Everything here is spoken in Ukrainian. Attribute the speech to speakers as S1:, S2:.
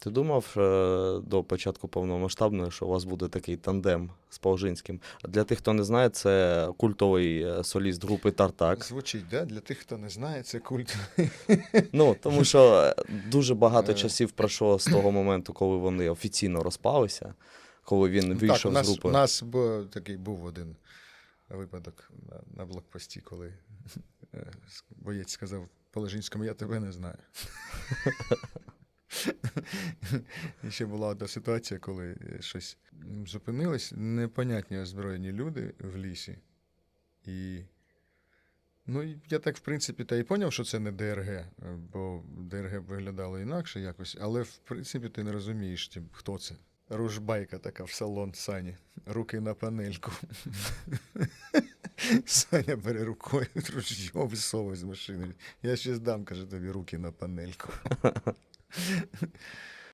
S1: Ти думав е, до початку повномасштабної, що у вас буде такий тандем з Паужинським? Для тих, хто не знає, це культовий е, соліст групи Тартак.
S2: Звучить, да? Для тих, хто не знає, це культ.
S1: Ну, тому що е, дуже багато часів пройшло з того моменту, коли вони офіційно розпалися, коли він
S2: так,
S1: вийшов
S2: у нас,
S1: з групи.
S2: У нас бо, такий був один випадок на, на блокпості, коли боєць сказав Полежинському, я тебе не знаю. І ще була одна ситуація, коли е, щось м, зупинились непонятні озброєні люди в лісі. І ну, я так, в принципі, та й поняв, що це не ДРГ, е, бо ДРГ виглядало інакше якось, але в принципі ти не розумієш, хто це. Ружбайка така в салон Сані. Руки на панельку. Саня бере рукою ружьо висовує з машини. Я ще здам, каже тобі, руки на панельку.